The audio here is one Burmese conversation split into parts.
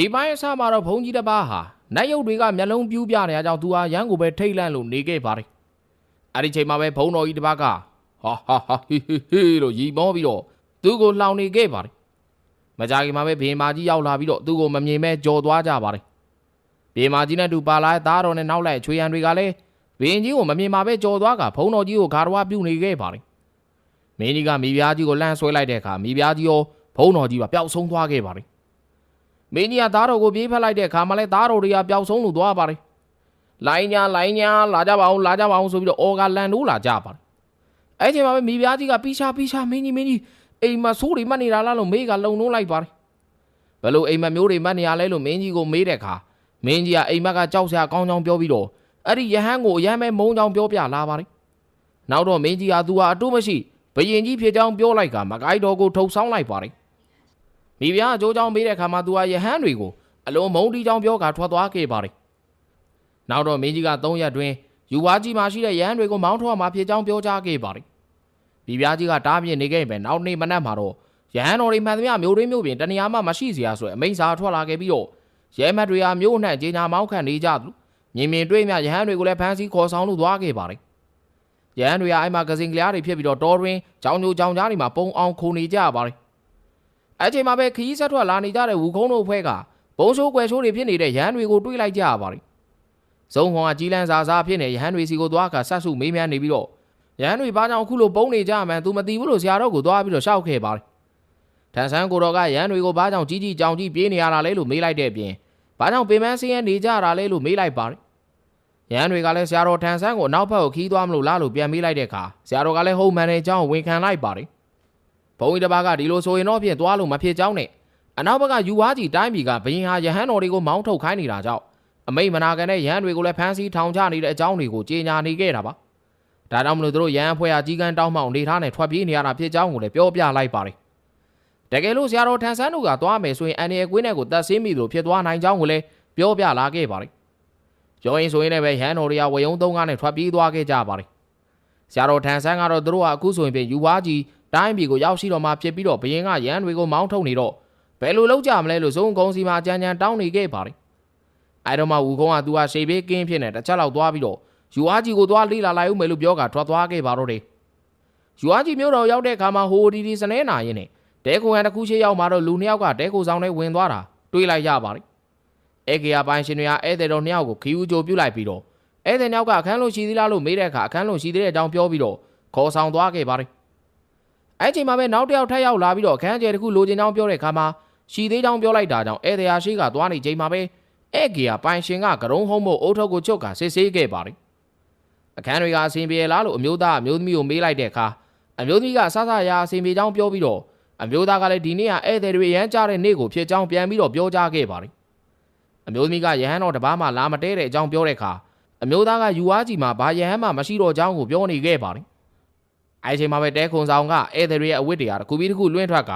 ဒီပိုင်းအစမှာတော့ဘုံကြီးတစ်ပါးဟာနတ်ရုပ်တွေကမျက်လုံးပြူးပြနေတဲ့အကြောင်းသူဟာရန်ကိုပဲထိတ်လန့်လို့နေခဲ့ပါတယ်။အဲ့ဒီချိန်မှာပဲဘုံတော်ကြီးတစ်ပါးကဟာဟာဟာဟီဟီဟီလို့ရီမောပြီးတော့သူ့ကိုလှောင်နေခဲ့ပါတယ်။မကြခင်မှာပဲဘီမာကြီးရောက်လာပြီးတော့သူ့ကိုမမြင်မဲကြော်သွားကြပါတယ်။ဘီမာကြီးနဲ့တူပါလာတဲ့သားတော်နဲ့နောက်လိုက်ချွေရန်တွေကလည်းဘင်းကြီးကိုမမြင်မှာပဲကြော်သွားကဘုံတော်ကြီးကိုဂါရဝပြုတ်နေခဲ့ပါတယ်။မင်းကြီးကမိဖုရားကြီးကိုလှမ်းဆွဲလိုက်တဲ့အခါမိဖုရားကြီးရောဘုံတော်ကြီးပါပျောက်ဆုံးသွားခဲ့ပါတယ်။ မင်းကြီးကသားတော်ကိုပြေးဖက်လိုက်တဲ့အခါမှလည်းသားတော်တွေကပျောက်ဆုံးလို့သွားပါတယ်။လိုင်းညာလိုင်းညာလာကြပါအောင်လာကြပါအောင်ဆိုပြီးတော့အော်ကလန်တို့လာကြပါတယ်။အဲ့ဒီမှာပဲမိဖုရားကြီးကပြီးရှာပြီးရှာမင်းကြီးမင်းကြီးအိမ်မှာဆိုးတွေမှတ်နေတာလားလို့မေးကလုံနှုံးလိုက်ပါတယ်။ဘယ်လိုအိမ်မက်မျိုးတွေမှတ်နေရလဲလို့မင်းကြီးကိုမေးတဲ့အခါမင်းကြီးကအိမ်မက်ကကြောက်စရာကောင်းကြောင်းပြောပြီးတော့အဲ့ဒီယဟန်ကိုအရမ်းပဲမုန်းကြောင်းပြောပြလာပါတယ်။နောက်တော့မင်းကြီးကသူဟာအတူမရှိဘယင်ကြီးဖြစ်ကြောင်းပြောလိုက်ကမကိုက်တော်ကိုထုတ်ဆောင်လိုက်ပါတယ်။ မိဖုရားအကျိုးကြောင့်ပေးတဲ့အခါမှာသူဟာယဟန်တွေကိုအလုံးမုံတီးကြောင်းပြောကာထွက်သွားခဲ့ပါတယ်။နောက်တော့မင်းကြီးက၃ရက်တွင်ယူဝါကြီးမှာရှိတဲ့ယဟန်တွေကိုမောင်းထောမှာဖြစ်ကြောင်းပြောကြားခဲ့ပါတယ်။မိဖုရားကြီးကတားပြင်းနေခဲ့ပေနောက်နေ့မနက်မှာတော့ယဟန်တော်တွေမှန်သမျှမျိုးရင်းမျိုးပြင်တနေရာမှမရှိစရာဆိုအမိန့်စာထွက်လာခဲ့ပြီးတော့ရဲမတ်တွေဟာမြို့အနှံ့ကြီးညာမောင်းခံနေကြသူမြင်မြင်တွေ့မြရဟန်တွေကိုလည်းဖမ်းဆီးခေါ်ဆောင်လို့သွားခဲ့ပါတယ်။ရဟန်တွေကအဲ့မှာကစင်ကလျားတွေဖြစ်ပြီးတော့တော်တွင်ကြောင်ညိုကြောင်ကြားတွေမှာပုံအောင်ခုန်နေကြပါတယ်။ အဲ့ချိန်မှာပဲခရီးဆက်ထွက်လာနေကြတဲ့ဝူခုံးတို့ဖွဲ့ကဘုံရှိုးကွယ်ရှိုးတွေဖြစ်နေတဲ့ရဟန်းတွေကိုတွေးလိုက်ကြရပါတယ်။ဇုံဟွန်ကကြီးလန်းစားစားဖြစ်နေရဟန်းတွေစီကိုသွားကဆက်စုမေးမြန်းနေပြီးတော့ရဟန်းတွေဘာကြောင့်အခုလိုပုံနေကြမှန်းသူမသိဘူးလို့ဆရာတော်ကိုသွားပြီးတော့ရှောက်ခဲ့ပါတယ်။ထန်ဆန်းကိုတော်ကရဟန်းတွေကိုဘာကြောင့်ကြီးကြီးကြောင်ကြီးပြေးနေရတာလဲလို့မေးလိုက်တဲ့အပြင်ဘာကြောင့်ပင်မဆင်းရဲနေကြတာလဲလို့မေးလိုက်ပါတယ်။ရဟန်းတွေကလည်းဆရာတော်ထန်ဆန်းကိုနောက်ဘက်ကိုခီးသွားမလို့လားလို့ပြန်မေးလိုက်တဲ့အခါဆရာတော်ကလည်းဟုတ်မှန်တဲ့အကြောင်းဝန်ခံလိုက်ပါတယ်။ ဘုံကြီးတစ်ပါးကဒီလိုဆိုရင်တော့ဖြင့်သွားလို့မဖြစ်ကြောင်းနဲ့အနောက်ဘက်ကယူဝါကြီးတိုင်းပြည်ကဘရင်ဟာယဟန်တော်တွေကိုမောင်းထုတ်ခိုင်းနေတာကြောင့်အမိတ်မနာကန်တဲ့ယဟန်တွေကိုလည်းဖမ်းဆီးထောင်ချနေတဲ့အကြောင်းတွေကိုကြေညာနေခဲ့တာပါဒါကြောင့်မလို့သူတို့ယဟန်ဖွဲ့ဟာကြီးကန်းတောင်းမှောင်နေထားနဲ့ထွက်ပြေးနေရတာဖြစ်ကြောင်းကိုလည်းပြောပြလိုက်ပါတယ်တကယ်လို့ဆရာတော်ထန်ဆန်းတို့ကသွားမယ်ဆိုရင်အန်ရယ်ကွင်းနဲ့ကိုတက်ဆင်းမိလို့ဖြစ်သွားနိုင်ကြောင်းကိုလည်းပြောပြလာခဲ့ပါတယ်ပြောရင်ဆိုရင်လည်းပဲယဟန်တော်တွေကဝေယုံသုံးကားနဲ့ထွက်ပြေးသွားခဲ့ကြပါတယ်ဆရာတော်ထန်ဆန်းကတော့သူတို့ကအခုဆိုရင်ပြင်ယူဝါကြီး တိုင်းပြည်ကိုရောက်ရှိတော့မှဖြစ်ပြီးတော့ဘရင်ကရန်တွေကိုမောင်းထုတ်နေတော့ဘယ်လိုလုပ်ကြမလဲလို့ဇုံကုန်းစီမှာအကြံဉာဏ်တောင်းနေခဲ့ပါတယ်။အဲတော့မှဝူကုန်းကသူကရှေ့ဘေးကင်းဖြစ်နေတစ်ချက်လောက်သွားပြီးတော့ယူအားကြီးကိုသွားလိလာလိုက်ဦးမယ်လို့ပြောကထွက်သွားခဲ့ပါတော့တယ်။ယူအားကြီးမျိုးတော်ရောက်တဲ့အခါမှာဟိုဒီဒီစနေနာရင်နဲ့တဲခိုဟန်တစ်ခုရှိရောက်မှာတော့လူနှစ်ယောက်ကတဲခိုဆောင်နဲ့ဝင်သွားတာတွေးလိုက်ရပါတယ်။အဲကေယာပိုင်းရှင်တွေကဧည့်သည်တော်နှစ်ယောက်ကိုခီးဦးကြိုပြုတ်လိုက်ပြီးတော့ဧည့်သည်နှစ်ယောက်ကအခန်းလုံးရှိသေးလားလို့မေးတဲ့အခါအခန်းလုံးရှိသေးတဲ့အကြောင်းပြောပြီးတော့ခေါ်ဆောင်သွားခဲ့ပါတယ်။ အဲ့ချိန်မှာပဲနောက်တစ်ယောက်ထပ်ရောက်လာပြီးတော့အခန်းကျယ်တစ်ခုလိုချင်ကြောင်းပြောတဲ့အခါမှာရှီသေးကြောင်းပြောလိုက်တာကြောင့်ဧည့်သည်ယာရှိကသွားနေချိန်မှာပဲဧကီယာပိုင်ရှင်ကကရုံးဟုံးမို့အုတ်ထုပ်ကိုချုပ်ကစစ်ဆေးခဲ့ပါတယ်အခန်းတွေကအဆင်ပြေလားလို့အမျိုးသားအမျိုးသမီးကိုမေးလိုက်တဲ့အခါအမျိုးသမီးကဆဆရာအဆင်ပြေကြောင်းပြောပြီးတော့အမျိုးသားကလည်းဒီနေ့ကဧည့်သည်တွေရမ်းကြတဲ့နေ့ကိုဖြစ်ကြောင်းပြန်ပြီးတော့ပြောကြားခဲ့ပါတယ်အမျိုးသမီးကယဟန်တော်တပားမှလာမတဲတဲ့အကြောင်းပြောတဲ့အခါအမျိုးသားကယူဝါကြီးမှာဘာယဟန်မှမရှိတော့ကြောင်းကိုပြောနေခဲ့ပါတယ် အဲ့ဒီချိန်မှာပဲတဲခုံဆောင်ကဧည့်သည်တွေရဲ့အဝတ်တွေဟာတစ်ခုပြီးတစ်ခုလွင့်ထွက်က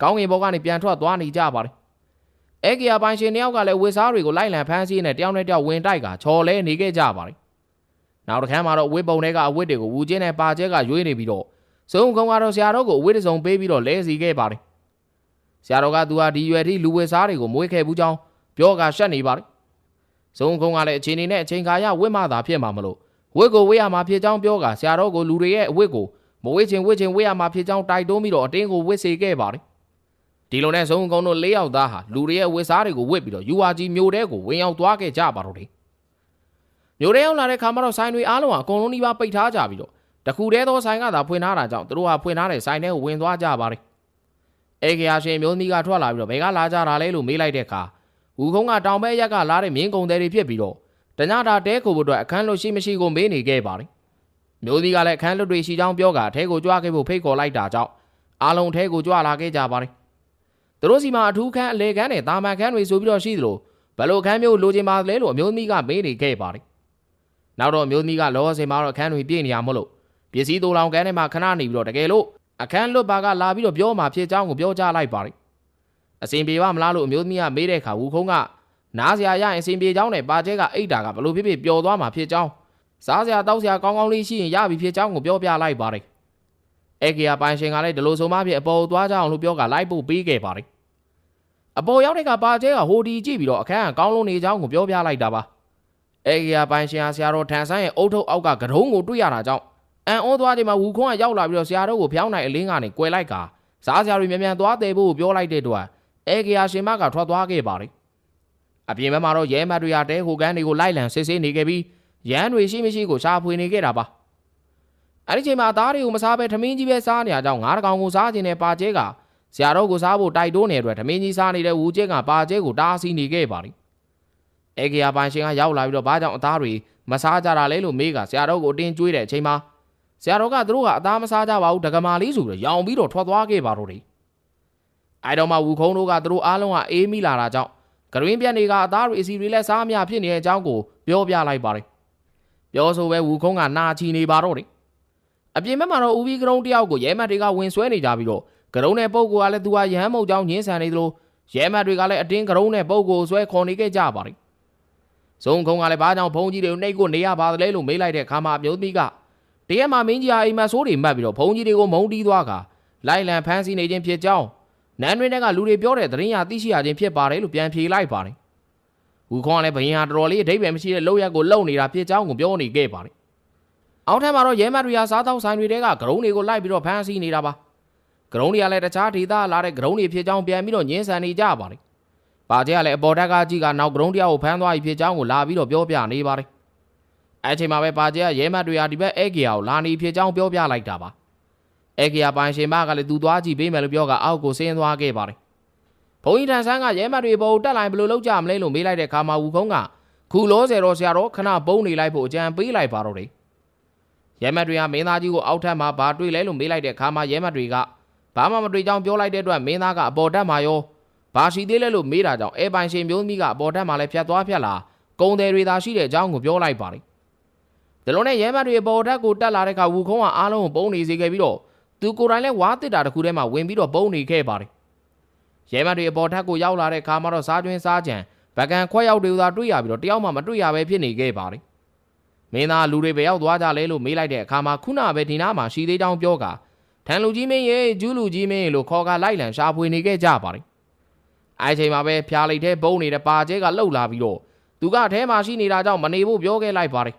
ကောင်းကင်ဘုတ်ကနေပြန်ထွက်သွားနေကြပါတယ်။အဲကီယာပိုင်ရှင်တယောက်ကလည်းဝစ်စားတွေကိုလိုက်လံဖမ်းဆီးနေတယောက်နဲ့တယောက်ဝင်တိုက်ကချော်လဲနေခဲ့ကြပါတယ်။နောက်တစ်ခါမှာတော့ဝစ်ပုံတွေကအဝတ်တွေကိုဝူကျင်းနဲ့ပါကျဲကရွေးနေပြီးတော့စုံကုန်းကတော့ဆရာတော်ကိုအဝတ်တစ်စုံပေးပြီးတော့လဲစီခဲ့ပါတယ်။ဆရာတော်ကသူဟာဒီရွယ်ထိလူဝစ်စားတွေကိုမွေးခဲ့ဘူးကြောင်းပြောကရှက်နေပါတယ်။စုံကုန်းကလည်းအချိန်နေနဲ့အချိန်ခါရဝစ်မှသာဖြစ်မှာမလို့ဝစ်ကိုဝစ်ရမှာဖြစ်ကြောင်းပြောကဆရာတော်ကိုလူတွေရဲ့အဝတ်ကို မဝစ်ချင်ဝစ်ချင်ဝစ်ရမှာဖြစ်ကြောင်းတိုက်တွန်းပြီးတော့အတင်းကိုဝစ်စေခဲ့ပါတယ်။ဒီလိုနဲ့ဆုံးကုန်းတို့၄ယောက်သားဟာလူတွေရဲ့ဝစ်စားတွေကိုဝစ်ပြီးတော့ယူဝါကြီးမျိုးတဲကိုဝင်ရောက်သွားခဲ့ကြပါတော့တယ်။မျိုးတဲရောက်လာတဲ့ခါမှာတော့ဆိုင်တွေအားလုံးကအကုန်လုံးဒီပါပိတ်ထားကြပြီးတော့တခုတည်းသောဆိုင်ကသာဖွင့်ထားတာကြောင့်သူတို့ဟာဖွင့်ထားတဲ့ဆိုင်ထဲကိုဝင်သွားကြပါတယ်။အေကရာရှင်မျိုးသမီးကထွက်လာပြီးတော့ဘယ်ကလာကြတာလဲလို့မေးလိုက်တဲ့အခါဝူခုံးကတောင်ဘက်ရက်ကလာတဲ့မြင်းကုံတွေဖြစ်ပြီးတော့တညတာတဲခိုဖို့အတွက်အခန်းလွတ်ရှိမရှိကိုမေးနေခဲ့ပါတယ် မျိုးသမီးကလည်းအခန်းလွတ်တွေရှိကြောင်းပြောကအထဲကိုကြွားခဲ့ဖို့ဖိတ်ခေါ်လိုက်တာကြောင့်အားလုံးထဲကိုကြွလာခဲ့ကြပါတယ်သူတို့စီမှာအထူးခန်းအလေခန်းနဲ့တာမန်ခန်းတွေဆိုပြီးတော့ရှိသလိုဘယ်လိုခန်းမျိုးလိုချင်ပါလဲလို့အမျိုးသမီးကမေးနေခဲ့ပါတယ်နောက်တော့အမျိုးသမီးကလောစင်မှာတော့အခန်းတွေပြည့်နေရမို့လို့ပစ္စည်းတူလောင်ခန်းထဲမှာခဏနေပြီးတော့တကယ်လို့အခန်းလွတ်ပါကလာပြီးတော့ပြောမှဖြစ်ကြောင်းကိုပြောကြလိုက်ပါတယ်အစဉ်ပြေပါမလားလို့အမျိုးသမီးကမေးတဲ့အခါဝူခုံးကနားစရာရရင်အစဉ်ပြေကြောင်းနဲ့ပါကျဲကအိတ်တာကဘလို့ဖြစ်ဖြစ်ပျော်သွားမှာဖြစ်ကြောင်း စားစရာတောက်စရာကောင်းကောင်းလေးရှိရင်ရပြီဖြစ်ကြောင်းကိုပြောပြလိုက်ပါတယ်အေကီယာပိုင်ရှင်ကလည်းဒီလိုဆိုမှဖြစ်အပေါ်သွားကြအောင်လို့ပြောကလိုက်ဖို့ပေးခဲ့ပါတယ်အပေါ်ရောက်တဲ့ကပါကျဲကဟိုဒီကြည့်ပြီးတော့အခန်းကကောင်းလုံးနေကြောင်းကိုပြောပြလိုက်တာပါအေကီယာပိုင်ရှင်ဟာဆရာတော်ထန်ဆန်းရဲ့အုတ်ထုပ်အောက်ကကတုံးကိုတွေ့ရတာကြောင့်အန်အောသွားချိန်မှာဝူခွန်းကရောက်လာပြီးတော့ဆရာတို့ကိုဖျောင်းနိုင်အလင်းကနေကွယ်လိုက်ကာစားဆရာတွေမြန်မြန်သွားတယ်ဖို့ပြောလိုက်တဲ့အတွက်အဲကရာရှင်မကထွက်သွားခဲ့ပါတယ်အပြင်ဘက်မှာတော့ရဲမတ်တွေရတဲဟိုကန်းတွေကိုလိုက်လံစစ်ဆေးနေခဲ့ပြီး ရန်တွေရှိမရှိကိုရှာဖွေနေခဲ့တာပါအဲ့ဒီချိန်မှာသားတွေကိုမစားဘဲထမင်းကြီးပဲစားနေရကြောင်းငါးတကောင်ကိုစားခြင်းနဲ့ပါကျဲကဆရာတို့ကိုစားဖို့တိုက်တိုးနေတဲ့အတွက်ထမင်းကြီးစားနေတဲ့ဝူကျဲကပါကျဲကိုတားဆီးနေခဲ့ပါတယ်အဲကရာပိုင်ရှင်ကရောက်လာပြီးတော့ဘာကြောင့်အသားတွေမစားကြတာလဲလို့မေးကဆရာတို့ကိုအတင်းကျွေးတဲ့အချိန်မှာဆရာတော်ကသူတို့ကအသားမစားကြပါဘူးဒကမာလေးဆိုပြီးရောင်ပြီးတော့ထွက်သွားခဲ့ပါတော့တယ်အဲတော့မှဝူခုံးတို့ကသူတို့အားလုံးကအေးမိလာတာကြောင့်ဂရင်းပြက်တွေကအသားတွေအစီတွေလည်းစားမရဖြစ်နေတဲ့အကြောင်းကိုပြောပြလိုက်ပါတယ် ပြောဆိုပဲဝူခုံးကနာချီနေပါတော့တယ်အပြင်ဘက်မှာတော့ဦးပြီးကရုံးတယောက်ကိုရဲမတ်တွေကဝင်ဆွဲနေကြပြီးတော့ကရုံးနဲ့ပုပ်ကလည်းသူကရဟန်းမုတ်ကြောင်းညင်းဆန်နေသလိုရဲမတ်တွေကလည်းအတင်းကရုံးနဲ့ပုပ်ကိုဆွဲခေါ်နေခဲ့ကြပါတယ်ဇုံခုံးကလည်းဘာကြောင့်ဘုံကြီးတွေကိုနှိတ်ကိုနေရပါသလဲလို့မေးလိုက်တဲ့အခါမှာအမျိုးသမီးကတရက်မှာမင်းကြီးဟာအိမ်မက်ဆိုးတွေမှတ်ပြီးတော့ဘုံကြီးတွေကိုမုံတီးသွားကလိုက်လံဖမ်းဆီးနေခြင်းဖြစ်ကြောင်းနန်းတွင်ကလူတွေပြောတဲ့သတင်းရသိရှိရခြင်းဖြစ်ပါတယ်လို့ပြန်ဖြေလိုက်ပါတယ်။ ဝူခွန်ကလည်းဘရင်ဟာတော်တော်လေးအဓိပ္ပာယ်မရှိတဲ့လောက်ရက်ကိုလုံနေတာဖြစ်ကြောင်းကိုပြောနေခဲ့ပါတယ်။အောက်ထပ်မှာတော့ရဲမတ်တွေဟာစားတောက်ဆိုင်တွေကဂရုံးတွေကိုလိုက်ပြီးတော့ဖမ်းဆီးနေတာပါ။ဂရုံးတွေကလည်းတခြားဒေသလာတဲ့ဂရုံးတွေဖြစ်ကြောင်းပြန်ပြီးတော့ညှင်းဆန်နေကြပါတယ်။ပါကျဲကလည်းအပေါ်တက်ကကြီးကနောက်ဂရုံးတယောက်ကိုဖမ်းသွားပြီဖြစ်ကြောင်းကိုလာပြီးတော့ပြောပြနေပါတယ်။အဲ့ချိန်မှာပဲပါကျဲကရဲမတ်တွေဟာဒီဘက်အဲဂီယာကိုလာနေဖြစ်ကြောင်းပြောပြလိုက်တာပါအဲဂီယာပိုင်ရှင်မကလည်းသူသွားကြည့်ပေးမယ်လို့ပြောကအောက်ကိုဆင်းသွားခဲ့ပါတယ် ဘုံကြီးတန်ဆန်းကရဲမတ်တွေပေါ်တက်လိုက်ဘယ်လိုလုပ်ကြမလဲလို့မေးလိုက်တဲ့ခါမှာဝူခုံးကခုလောဆယ်တော့ဆရာတော်ခဏပုံးနေလိုက်ဖို့အကြံပေးလိုက်ပါတော့တယ်ရဲမတ်တွေကမင်းသားကြီးကိုအောက်ထပ်မှာဘာတွေ့လဲလို့မေးလိုက်တဲ့ခါမှာရဲမတ်တွေကဘာမှမတွေ့ကြောင်းပြောလိုက်တဲ့အတွက်မင်းသားကအပေါ်တက်မှာရောဘာရှိသေးလဲလို့မေးတာကြောင့်အဲပိုင်ရှင်မျိုးသမီးကအပေါ်တက်မှာလည်းဖြတ်သွားဖြတ်လာကုံတယ်တွေသာရှိတဲ့အကြောင်းကိုပြောလိုက်ပါတယ်ဒီလိုနဲ့ရဲမတ်တွေပေါ်တက်ကိုတက်လာတဲ့အခါဝူခုံးကအားလုံးကိုပုံနေစေခဲ့ပြီးတော့သူကိုယ်တိုင်လည်းဝါတစ်တာတစ်ခုထဲမှာဝင်ပြီးတော့ပုံနေခဲ့ပါတယ် ရဲမတ်တွေပေါ်တက်ကိုရောက်လာတဲ့အခါမှာတော့စားကျွင်းစားကြံဗကန်ခွက်ရောက်တွေသာတွေ့ရပြီးတော့တယောက်မှမတွေ့ရပဲဖြစ်နေခဲ့ပါတယ်မင်းသားလူတွေပဲရောက်သွားကြလဲလို့မေးလိုက်တဲ့အခါမှာခုနပဲဒီနားမှာရှိသေးကြောင်းပြောကထန်လူကြီးမင်းရေကျူးလူကြီးမင်းရေလို့ခေါ်ကလိုက်လံရှာဖွေနေခဲ့ကြပါတယ်အဲချိန်မှာပဲဖျားလိုက်တဲ့ပုံနေတဲ့ပါကျဲကလှုပ်လာပြီးတော့သူကအထဲမှာရှိနေတာကြောင့်မနေဖို့ပြောခဲ့လိုက်ပါတယ်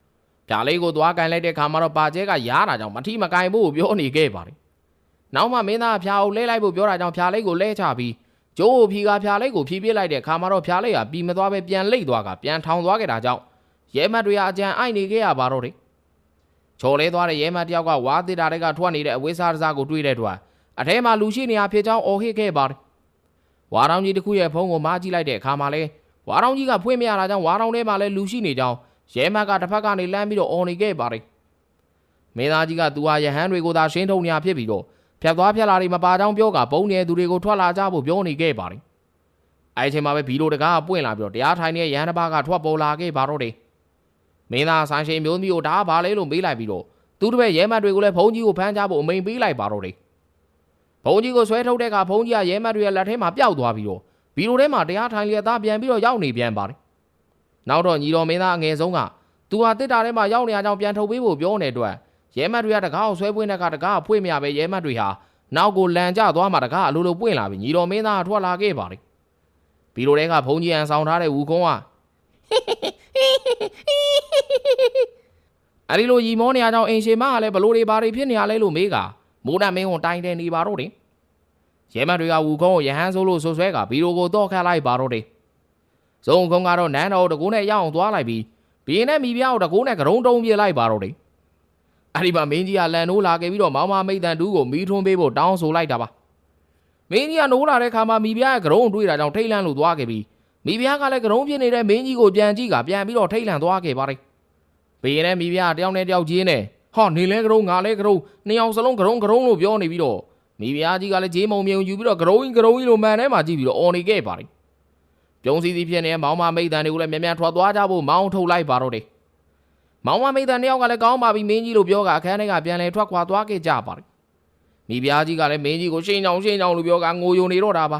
။ဖြာလေးကိုသွားကန်လိုက်တဲ့ခါမှာတော့ပါကျဲကရားတာကြောင့်မထီမကင်ဖို့ပြောနေခဲ့ပါတယ်။ နောက်မှမင်းသားဖြာကိုလဲလိုက်ဖို့ပြောတာကြောင့်ဖြာလေးကိုလဲချပြီးကျိုးကိုဖြီကဖြာလေးကိုဖြီးပြစ်လိုက်တဲ့ခါမှာတော့ဖြာလေးကပြီးမသွားပဲပြန်လိမ့်သွားကပြန်ထောင်သွားခဲ့တာကြောင့်ရဲမတ်တွေကအကြံအိုက်နေခဲ့ရပါတော့တယ်။ချော်လဲသွားတဲ့ရဲမတ်တယောက်ကဝါသစ်တာတွေကထွက်နေတဲ့အဝိစားတစားကိုတွေးတဲ့အတွက်အထဲမှာလူရှိနေရဖြစ်ကြောင်းအော်ဟစ်ခဲ့ပါတယ်။ဝါတောင်ကြီးတစ်ခုရဲ့ဖုံးကိုမားကြည့်လိုက်တဲ့အခါမှာလဲဝါတောင်ကြီးကဖွင့်မရတာကြောင့်ဝါတောင်ထဲမှာလဲလူရှိနေကြောင်းရဲမတ်ကတစ်ဖက်ကနေလမ်းပြီးတော့အော်နေခဲ့ပါတယ်မင်းသားကြီးကသူဟာရဟန်းတွေကိုသာရှင်းထုံနေရဖြစ်ပြီးတော့ ဖြတ်သွားဖြတ်လာတွေမပါကြောင်းပြောကပုံနေသူတွေကိုထွက်လာကြဖို့ပြောနေခဲ့ပါတယ်အဲဒီအချိန်မှာပဲဘီလိုတကားကပွင့်လာပြီးတော့တရားထိုင်နေတဲ့ရဟန်းတစ်ပါးကထွက်ပေါ်လာခဲ့ပါတော့တယ်မင်းသားဆိုင်ရှင်မျိုးသမီးကိုဒါကဘာလဲလို့မေးလိုက်ပြီးတော့သူတစ်ပည့်ရဲမတ်တွေကိုလည်းဘုံကြီးကိုဖမ်းကြဖို့အမိန်ပေးလိုက်ပါတော့တယ်ဘုံကြီးကိုဆွဲထုတ်တဲ့အခါဘုံကြီးကရဲမတ်တွေရဲ့လက်ထဲမှာပျောက်သွားပြီးတော့ဘီလိုထဲမှာတရားထိုင်လျက်သားပြန်ပြီးတော့ရောက်နေပြန်ပါတယ်နောက်တော့ညီတော်မင်းသားအငယ်ဆုံးကသူဟာတစ်တာထဲမှာရောက်နေရကြောင်းပြန်ထုတ်ပေးဖို့ပြောနေတဲ့အတွက် ရဲမတ်တွေကတကားကိုဆွဲပွင့်တဲ့ကတကားဖွင့်မရပဲရဲမတ်တွေဟာနောက်ကိုလန်ကျသွားမှတကားအလိုလိုပွင့်လာပြီးညီတော်မင်းသားကထွက်လာခဲ့ပါတယ်ဘီလိုတဲကဘုံကြီးအန်ဆောင်ထားတဲ့ဝူကုန်းကအဲဒီလိုရီမောနေရကြောင်းအင်ရှင်မကလည်းဘလို့တွေဘာတွေဖြစ်နေရလဲလို့မေးကမိုးတမင်းကိုတိုင်တယ်နေပါတော့တယ်ရဲမတ်တွေကဝူကုန်းကိုရဟန်းဆိုးလို့ဆွဆွဲကဘီလိုကိုတော့ခတ်လိုက်ပါတော့တယ်ဇုံကုန်းကတော့နန်းတော်တကူနဲ့ရအောင်သွားလိုက်ပြီးဘီရင်နဲ့မိဖုရားကိုတကူနဲ့ကရုံတုံးပြစ်လိုက်ပါတော့တယ် အဲ့ဒီမှာမင်းကြီးကလန်နိုးလာခဲ့ပြီးတော့မောင်မမိတ်တန်တူးကိုမီးထွန်းပေးဖို့တောင်းဆိုလိုက်တာပါမင်းကြီးကနိုးလာတဲ့ခါမှာမိဖုရားရဲ့ကရုံးကိုတွေ့တာကြောင့်ထိတ်လန့်လို့သွားခဲ့ပြီးမိဖုရားကလည်းကရုံးဖြစ်နေတဲ့မင်းကြီးကိုပြန်ကြည့်ကပြန်ပြီးတော့ထိတ်လန့်သွားခဲ့ပါတယ်ဘေးနဲ့မိဖုရားတယောက်နဲ့တယောက်ချင်းနဲ့ဟောနေလဲကရုံးငါလဲကရုံးနှစ်ယောက်စလုံးကရုံးကရုံးလို့ပြောနေပြီးတော့မိဖုရားကြီးကလည်းဂျေးမုံမြုံယူပြီးတော့ကရုံးကြီးကရုံးကြီးလိုမှန်ထဲမှာကြည့်ပြီးတော့အော်နေခဲ့ပါတယ်ပြုံးစီစီဖြစ်နေတဲ့မောင်မမိတ်တန်တွေကိုလည်းမြန်မြန်ထွက်သွားကြဖို့မောင်းထုတ်လိုက်ပါတော့တယ် မောင်မမိတ်တန်တယောက်ကလည်းကောင်းပါပြီမင်းကြီးလို့ပြောကအခန်းထဲကပြန်လဲထွက်ခွာသွားခဲ့ကြပါတယ်။မိဖုရားကြီးကလည်းမင်းကြီးကိုရှင်းချောင်းရှင်းချောင်းလို့ပြောကငိုယုံနေတော့တာပါ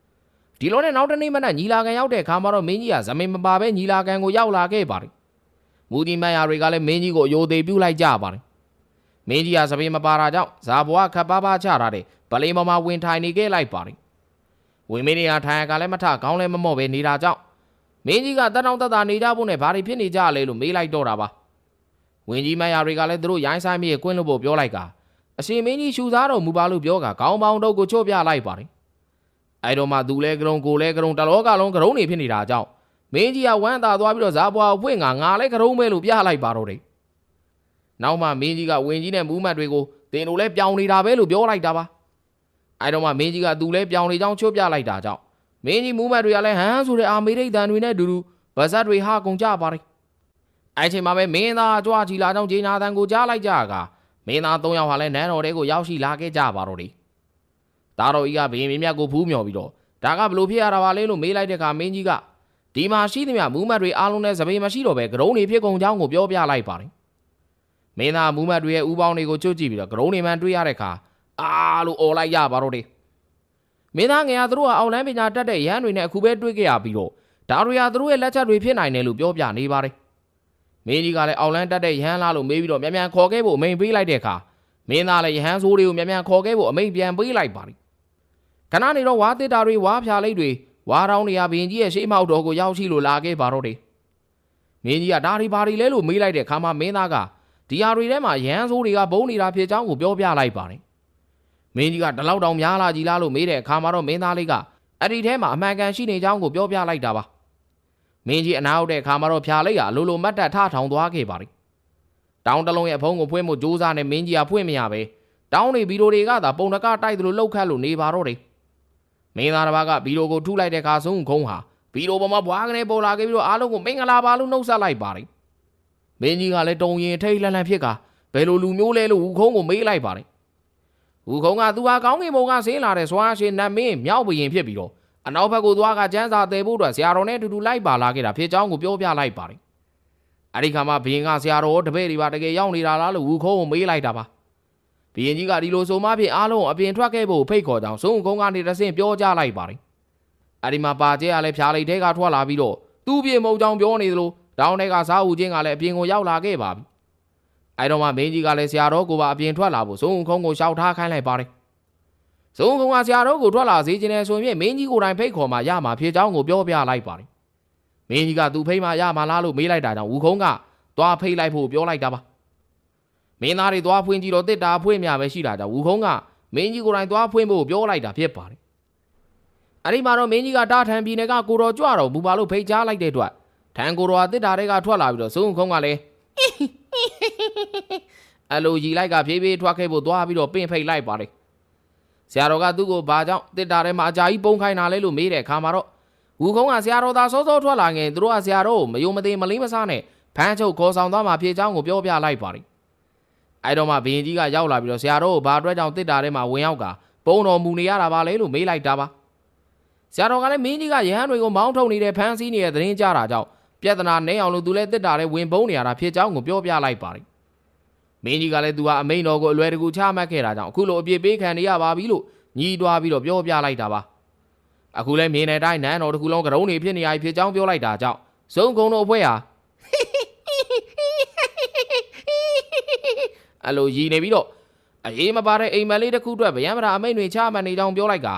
။ဒီလိုနဲ့နောက်တနေ့မနက်ညီလာခံရောက်တဲ့အခါမှာတော့မင်းကြီးကဇမင်မပါပဲညီလာခံကိုရောက်လာခဲ့ပါတယ်။မူဒီမန်ယာတွေကလည်းမင်းကြီးကိုယိုသေးပြုတ်လိုက်ကြပါတယ်။မင်းကြီးကဇမင်မပါတာကြောင့်ဇာဘွားခပ်ပါးပါးချထားတဲ့ဗလိမမဝင်ထိုင်နေခဲ့လိုက်ပါတယ်။ဝင်မင်းနေရထိုင်ရကလည်းမထခေါင်းလည်းမမော့ပဲနေတာကြောင့် မင်းကြီးကတက်တောင့်တက်တာနေကြဖို့နဲ့ဘာတွေဖြစ်နေကြလဲလို့မေးလိုက်တော့တာပါ။ဝင်းကြီးမယာတွေကလည်းသူတို့ရိုင်းဆိုင်မြေကွင်းလို့ဖို့ပြောလိုက်ကအရှင်မင်းကြီးရှူသားတော်မူပါလို့ပြောကခေါင်းပေါင်းတုပ်ကိုချွတ်ပြလိုက်ပါတယ်အဲ့တော့မှသူလဲကရုံကိုလဲကရုံတလောကလုံးကရုံနေဖြစ်နေတာကြောင့်မင်းကြီးကဝမ်းသာသွားပြီးတော့ဇာပွားဖွင့်ကငါလဲကရုံပဲလို့ပြလိုက်ပါတော့တယ်နောက်မှမင်းကြီးကဝင်းကြီးနဲ့မူးမတ်တွေကိုတင်တို့လဲပြောင်းနေတာပဲလို့ပြောလိုက်တာပါအဲ့တော့မှမင်းကြီးကသူလဲပြောင်းနေကြောင်းချွတ်ပြလိုက်တာကြောင့် မင်းကြီးမူးမတ်တွေကလည်းဟမ်ဆိုတဲ့အာမေရိတ်တန်တွေနဲ့အတူတူဗဇတ်တွေဟာကုန်ကြပါတယ်အဲ့ချိန်မှာပဲမင်းသားကြွားချီလာကြောင်းဂျေနာတန်ကိုကြားလိုက်ကြကမင်းသား၃ယောက်ဟာလည်းနန်းတော်တဲကိုရောက်ရှိလာခဲ့ကြပါတော့တယ်။ဒါတော်ကြီးကဘရင်မင်းမြတ်ကိုဖူးမြော်ပြီးတော့ဒါကဘလို့ဖြစ်ရတာပါလဲလို့မေးလိုက်တဲ့အခါမင်းကြီးကဒီမှာရှိသမျှမူးမတ်တွေအားလုံးနဲ့သပင်မရှိတော့ပဲဂရုံးတွေဖြစ်ကုန်ကြောင်းကိုပြောပြလိုက်ပါတယ်။မင်းသားမူးမတ်တွေရဲ့ဥပေါင်းတွေကိုချွတ်ကြည့်ပြီးတော့ဂရုံးတွေမှန်တွေ့ရတဲ့အခါအာလို့អော်လိုက်ရပါတော့တယ်။ မင်းသားငယ်ကသူတို့ကအောက်လန်းပညာတက်တဲ့ရဟန်းတွေနဲ့အခုပဲတွေ့ခဲ့ရပြီးတော့ဒါတွေဟာသူတို့ရဲ့လက်ချက်တွေဖြစ်နိုင်တယ်လို့ပြောပြနေပါတယ်။မင်းကြီးကလည်းအောက်လန်းတက်တဲ့ရဟန်းလားလို့မေးပြီးတော့မြန်မြန်ခေါ်ခဲ့ဖို့အမိန်ပေးလိုက်တဲ့အခါမင်းသားလည်းရဟန်းဆိုးတွေကိုမြန်မြန်ခေါ်ခဲ့ဖို့အမိန်ပြန်ပေးလိုက်ပါလိခဏနေတော့ဝါတစ်တာတွေဝါဖြာလိတ်တွေဝါတောင်းနေရဘရင်ကြီးရဲ့ရှေးမောက်တော်ကိုရောက်ရှိလို့လာခဲ့ပါတော့တယ်မင်းကြီးကဒါတွေဘာတွေလဲလို့မေးလိုက်တဲ့အခါမှာမင်းသားကဒီဟာတွေထဲမှာရဟန်းဆိုးတွေကဘုံနေတာဖြစ်ကြောင်းကိုပြောပြလိုက်ပါတယ် မင်းကြီးကဒီလောက်တောင်များလာကြီးလားလို့မေးတဲ့အခါမှာတော့မင်းသားလေးကအဲ့ဒီထဲမှာအမှန်ကန်ရှိနေကြောင်းကိုပြောပြလိုက်တာပါမင်းကြီးအနာဟုတ်တဲ့အခါမှာတော့ဖြာလိုက်ရအလိုလိုမတ်တက်ထထောင်သွားခဲ့ပါလိတောင်းတလုံးရဲ့ဖုံးကိုဖွင့်ဖို့ကြိုးစားနေမင်းကြီးကဖွင့်မရပဲတောင်းနေဗီဒီယိုတွေကသာပုံတကတိုက်သလိုလှုပ်ခတ်လို့နေပါတော့တယ်မင်းသားတစ်ပါးကဗီဒီယိုကိုထုလိုက်တဲ့အခါဆုံးခုံးဟာဗီဒီယိုပေါ်မှာဘွားကနေပေါ်လာခဲ့ပြီးတော့အားလုံးကိုမင်္ဂလာပါလို့နှုတ်ဆက်လိုက်ပါလိမင်းကြီးကလည်းတုံရင်ထိတ်လန့်လန့်ဖြစ်ကဘယ်လိုလူမျိုးလဲလို့ဝူခုံးကိုမေးလိုက်ပါလိ ဝူခုံးကသူဟာကောင်းကင်ဘုံကဆင်းလာတဲ့စွာရှင်နတ်မင်းမြောက်ဘရင်ဖြစ်ပြီးတော့အနောက်ဘက်ကိုသွားကကျန်းစာတဲဖို့အတွက်ဆရာတော်နဲ့အတူတူလိုက်ပါလာခဲ့တာဖြစ်ကြောင်းကိုပြောပြလိုက်ပါတယ်။အဲဒီခါမှာဘရင်ကဆရာတော်တပည့်တွေပါတကယ်ရောက်နေတာလားလို့ဝူခုံးကိုမေးလိုက်တာပါ။ဘရင်ကြီးကဒီလိုဆိုမှဖြင့်အားလုံးအပြင်ထွက်ခဲ့ဖို့ဖိတ်ခေါ်ကြောင်းဆုံးကုန်းကနေတဆင့်ပြောကြလိုက်ပါတယ်။အဲဒီမှာပါကျဲကလည်းဖြားလိုက်တဲ့ကထွက်လာပြီးတော့သူ့ပြေမုံကြောင်ပြောနေသလိုတောင်းတဲ့ကစားဦးချင်းကလည်းအပြင်ကိုရောက်လာခဲ့ပါပြီ။ အဲဒီတော့မှမင်းကြီးကလည်းဆရာတော်ကိုပါအပြင်ထွက်လာဖို့ဆုံးကုန်းကိုရှောက်ထားခိုင်းလိုက်ပါတယ်။ဇုံကုံကဆရာတော်ကိုထွက်လာစေခြင်းနဲ့ဆိုရင်မင်းကြီးကိုယ်တိုင်ဖိတ်ခေါ်မှရမှာဖြစ်ကြောင်းကိုပြောပြလိုက်ပါတယ်။မင်းကြီးကသူဖိတ်မှရမှာလားလို့မေးလိုက်တာကြောင့်ဝူခုံးကသွားဖိတ်လိုက်ဖို့ပြောလိုက်တာပါ။မင်းသားတွေသွားဖွင့်ကြည့်တော့တစ်တာဖွင့်မြပဲရှိတာကြောင့်ဝူခုံးကမင်းကြီးကိုယ်တိုင်သွားဖွင့်ဖို့ပြောလိုက်တာဖြစ်ပါတယ်။အဲဒီမှာတော့မင်းကြီးကတာထန်ပြည်နယ်ကကိုတော်ကြွတော်မူပါလို့ဖိတ်ကြားလိုက်တဲ့အတွက်ထန်ကိုတော်ကတစ်တာတွေကထွက်လာပြီးတော့ဇုံခုံးကလည်း အလိုကြီးလိုက်ကဖြည်းဖြည်းထွက်ခဲ့ဖို့သွားပြီးတော့ပင့်ဖိတ်လိုက်ပါတယ်။ဆရာတော်ကသူ့ကိုဘာကြောင့်တစ်တာထဲမှာအကြာကြီးပုံခိုင်းတာလဲလို့မေးတဲ့အခါမှာတော့ဝူခုံးကဆရာတော်သာစောစောထွက်လာငင်သူတို့ကဆရာတော်ကိုမယုံမသိမလေးမစားနဲ့ဖမ်းချုပ်ခေါ်ဆောင်သွားမှာဖြစ်ကြောင်းကိုပြောပြလိုက်ပါတယ်။အဲတော့မှဘရင်ကြီးကရောက်လာပြီးတော့ဆရာတော်ကိုဘာအတွက်ကြောင့်တစ်တာထဲမှာဝင်ရောက်ကပုံတော်မူနေရတာပါလဲလို့မေးလိုက်တာပါ။ဆရာတော်ကလည်းမင်းကြီးကရဟန်းတွေကိုမောင်းထုတ်နေတဲ့ဖမ်းဆီးနေတဲ့သတင်းကြတာကြောင့်ပြဿနာနေအောင်လို့သူလည်းတစ်တာထဲဝင်ပုံးနေရတာဖြစ်ကြောင်းကိုပြောပြလိုက်ပါတယ်။ မင်းကြီးကလည်းသူဟာအမိန်တော်ကိုအလွယ်တကူချမှတ်ခဲ့တာကြောင့်အခုလိုအပြစ်ပေးခံနေရပါပြီလို့ညီးတွားပြီးတော့ပြောပြလိုက်တာပါအခုလဲမြင်တဲ့အတိုင်းနန်းတော်တစ်ခုလုံးကရုံးနေဖြစ်နေရဖြစ်ကြောင်းပြောလိုက်တာကြောင့်ဇုံကုံတို့အဖွဲ့ဟာအလိုရည်နေပြီးတော့အရေးမပါတဲ့အိမ်မက်လေးတစ်ခုအတွက်ဗျံမရာအမိန်တွေချမှတ်နေကြောင်းပြောလိုက်က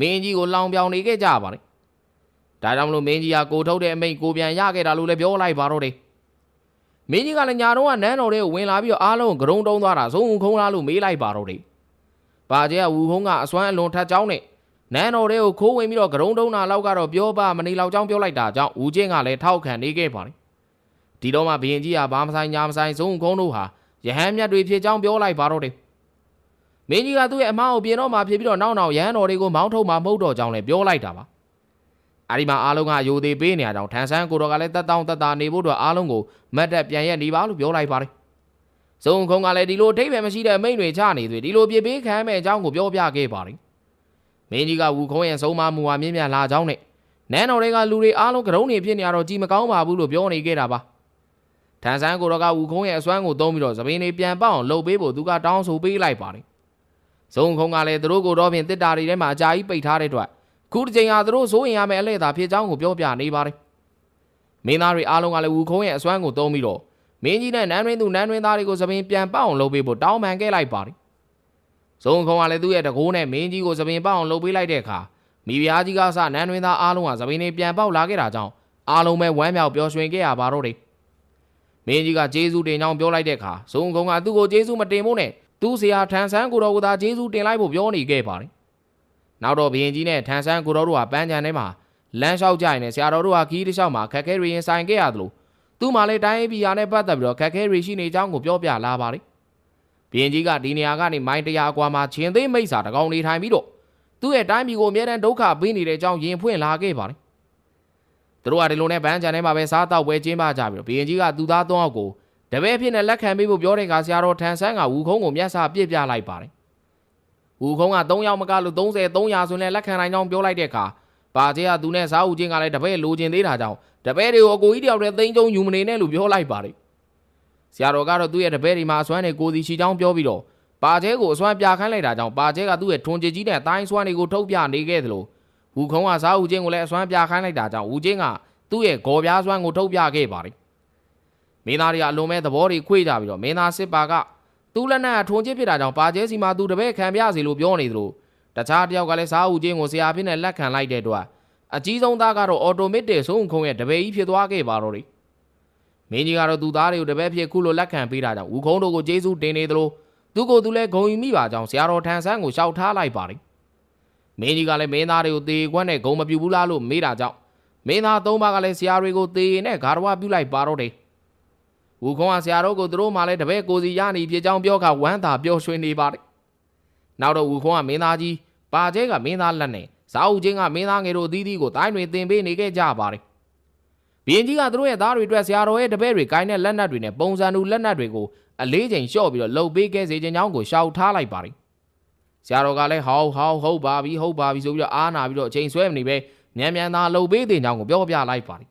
မင်းကြီးကိုလောင်ပြောင်နေခဲ့ကြပါတယ်ဒါကြောင့်မလို့မင်းကြီးကကိုထုတ်တဲ့အမိန်ကိုပြန်ရခဲ့တာလို့လည်းပြောလိုက်ပါတော့တယ် မင်းကြီးကလည်းညာတော့ကနန်းတော်ထဲကိုဝင်လာပြီးတော့အားလုံးကိုဂရုံတုံးသွားတာဇုံခုံးလားလို့မေးလိုက်ပါတော့တယ်။ဘာကျဲကဝူခုံးကအစွမ်းအလွန်ထက်ကြောင်းနဲ့နန်းတော်ထဲကိုခိုးဝင်ပြီးတော့ဂရုံတုံးတာလောက်ကတော့ပြောပါမနေလောက်ကြောင်းပြောလိုက်တာကြောင့်ဦးချင်းကလည်းထောက်ခံနေခဲ့ပါတယ်။ဒီတော့မှဘရင်ကြီးကဘာမဆိုင်ညာမဆိုင်ဇုံခုံးတို့ဟာယဟန်မြတ်တွေဖြစ်ကြောင်းပြောလိုက်ပါတော့တယ်။မင်းကြီးကသူ့ရဲ့အမားကိုပြင်တော့မှဖြစ်ပြီးတော့နောက်နောက်ရဟန်းတော်တွေကိုမောင်းထုတ်မှမဟုတ်တော့ကြောင်းလည်းပြောလိုက်တာပါ အဲ့ဒီမှာအားလုံးကယိုသေးပေးနေကြအောင်ထန်ဆန်းကိုတော်ကလည်းတက်တောင်းတက်တာနေဖို့အတွက်အားလုံးကိုမတ်တက်ပြန်ရက်နေပါလို့ပြောလိုက်ပါတယ်စုံခုံကလည်းဒီလိုအထိပ္ပယ်မရှိတဲ့မိန့်တွေချနေသွေးဒီလိုပြပေးခံမဲ့အကြောင်းကိုပြောပြခဲ့ပါတယ်မင်းကြီးကဝူခုံးရဲ့ဆုံးမမှုဟာမြင့်မြတ်လာကြောင်းနဲ့နန်းတော်တွေကလူတွေအားလုံးကရုံးနေဖြစ်နေရတော့ကြည်မကောင်းပါဘူးလို့ပြောနေခဲ့တာပါထန်ဆန်းကိုတော်ကဝူခုံးရဲ့အစွမ်းကိုသုံးပြီးတော့သပင်းလေးပြန်ပေါအောင်လှုပ်ပေးဖို့သူကတောင်းဆိုပေးလိုက်ပါတယ်ဇုံခုံကလည်းသူတို့ကိုတော့ဖြင့်တစ်တာတွေထဲမှာအကြာကြီးပိတ်ထားတဲ့အတွက် ခုတစ်ချိန်ဟာသူတို့စိုးရင်ရမယ့်အလဲသာဖြစ်ကြောင်းကိုပြောပြနေပါတယ်မင်းသားတွေအားလုံးကလည်းဝူခုံးရဲ့အစွမ်းကိုသုံးပြီးတော့မင်းကြီးနဲ့နန်းရင်းသူနန်းရင်းသားတွေကိုသပင်ပြန်ပေါအောင်လုပ်ပေးဖို့တောင်းပန်ခဲ့လိုက်ပါတယ်ဇုံခုံကလည်းသူ့ရဲ့တကိုးနဲ့မင်းကြီးကိုသပင်ပေါအောင်လုပ်ပေးလိုက်တဲ့အခါမိဖုရားကြီးကစနန်းရင်းသားအားလုံးကသပင်တွေပြန်ပေါက်လာခဲ့တာကြောင့်အားလုံးပဲဝမ်းမြောက်ပျော်ရွှင်ခဲ့ရပါတော့တယ်မင်းကြီးကဂျေဇူးတင်ကြောင်းပြောလိုက်တဲ့အခါဇုံခုံကသူ့ကိုဂျေဇူးမတင်ဖို့နဲ့သူ့ဆရာထန်ဆန်းကိုတော်ကသာဂျေဇူးတင်လိုက်ဖို့ပြောနေခဲ့ပါတယ်။ နောက်တော့ဘုရင်ကြီးနဲ့ထန်ဆန်းကိုတော်တို့ဟာပန်းချံထဲမှာလမ်းလျှောက်ကြရင်လည်းဆရာတော်တို့ဟာခီးတစ်လျှောက်မှာခက်ခဲတွေရင်ဆိုင်ခဲ့ရသလိုသူ့မှာလည်းတိုင်းပြည်ရာနဲ့ပတ်သက်ပြီးတော့ခက်ခဲတွေရှိနေကြောင်းကိုပြောပြလာပါတယ်။ဘုရင်ကြီးကဒီနေရာကနေမိုင်းတရာအကွာမှာချင်းသေးမိတ်စာတကောင်နေထိုင်ပြီးတော့သူ့ရဲ့တိုင်းပြည်ကိုအမြဲတမ်းဒုက္ခပေးနေတဲ့အကြောင်းရင်ဖွင့်လာခဲ့ပါတယ်။သူတို့ကဒီလိုနဲ့ပန်းချံထဲမှာပဲစားတောက်ပွဲကျင်းပကြပြီးတော့ဘုရင်ကြီးကသူသားသုံးယောက်ကိုတပည့်ဖြစ်နဲ့လက်ခံပေးဖို့ပြောတဲ့အခါဆရာတော်ထန်ဆန်းကဝူခုံးကိုမျက်စာပြစ်ပြလိုက်ပါတယ်။ ဝူခုံးက3ယောက်မကလို့30 300ဆိုရင်လက်ခံနိုင်ကြောင်းပြောလိုက်တဲ့အခါပါကျေးကသူနဲ့စားဦးချင်းကလည်းတပည့်လိုချင်သေးတာကြောင့်တပည့်တွေကိုအကိုကြီးတယောက်တည်းသိန်းကျုံယူမနေနဲ့လို့ပြောလိုက်ပါတယ်။ဆရာတော်ကတော့သူ့ရဲ့တပည့်တွေမှာအစွမ်းတွေကိုစီချီချောင်းပြောပြီးတော့ပါကျဲကိုအစွမ်းပြခိုင်းလိုက်တာကြောင့်ပါကျဲကသူ့ရဲ့ထွန်ကြကြီးနဲ့အတိုင်းစွမ်းတွေကိုထုတ်ပြနေခဲ့သလိုဝူခုံးကစားဦးချင်းကိုလည်းအစွမ်းပြခိုင်းလိုက်တာကြောင့်ဦးချင်းကသူ့ရဲ့ဂေါ်ပြားစွမ်းကိုထုတ်ပြခဲ့ပါတယ်။မင်းသားတွေကအလုံးမဲ့သဘောတွေခွေကြပြီးတော့မင်းသားစစ်ပါက သူ့လက်နက်ကထွန်ချစ်ဖြစ်တာကြောင့်ပါကျဲစီမှာသူတပည့်ခံပြစီလို့ပြောနေသလိုတခြားတယောက်ကလည်းစားဦးချင်းကိုဆရာဖြစ်နဲ့လက်ခံလိုက်တဲ့အတွက်အကြီးဆုံးသားကတော့အော်တိုမက်တစ်ဆုံးခုံရဲ့တပည့်ကြီးဖြစ်သွားခဲ့ပါတော့တယ်မင်းကြီးကတော့သူသားတွေကိုတပည့်ဖြစ်ခုလိုလက်ခံပေးတာကြောင့်ဦးခုံးတို့ကိုကျေးဇူးတင်နေသလိုသူကိုယ်သူလည်းဂုံယူမိပါကြောင်းဆရာတော်ထန်ဆန်းကိုရှောက်ထားလိုက်ပါတယ်မင်းကြီးကလည်းမင်းသားတွေကိုတေကွန်းနဲ့ဂုံမပြူဘူးလားလို့မေးတာကြောင့်မင်းသားသုံးပါးကလည်းဆရာတွေကိုတေရင်နဲ့ဂါရဝပြုလိုက်ပါတော့တယ် ဝူခုံးကဆရာတို့ကိုသူတို့မှလည်းတပည့်ကိုစီရနေဖြစ်ကြောင်းပြောကဝမ်းသာပျော်ရွှင်နေပါတယ်။နောက်တော့ဝူခုံးကမင်းသားကြီးပါကျဲကမင်းသားလက်နဲ့ဇာအုပ်ချင်းကမင်းသားငယ်တို့အသီးသီးကိုတိုင်းတွင်တင်ပေးနေခဲ့ကြပါတယ်။ဘရင်ကြီးကသူတို့ရဲ့သားတွေအတွက်ဆရာတော်ရဲ့တပည့်တွေကိုင်းတဲ့လက်နက်တွေနဲ့ပုံစံတူလက်နက်တွေကိုအလေးချိန်လျှော့ပြီးတော့လှုပ်ပေးခဲ့စေခြင်းကြောင်းကိုရှောက်ထားလိုက်ပါတယ်။ဆရာတော်ကလည်းဟောက်ဟောက်ဟုတ်ပါပြီဟုတ်ပါပြီဆိုပြီးတော့အားနာပြီးတော့အချိန်ဆွဲမနေပဲမြန်မြန်သာလှုပ်ပေးတဲ့ကြောင်းကိုပြောပြလိုက်ပါတယ်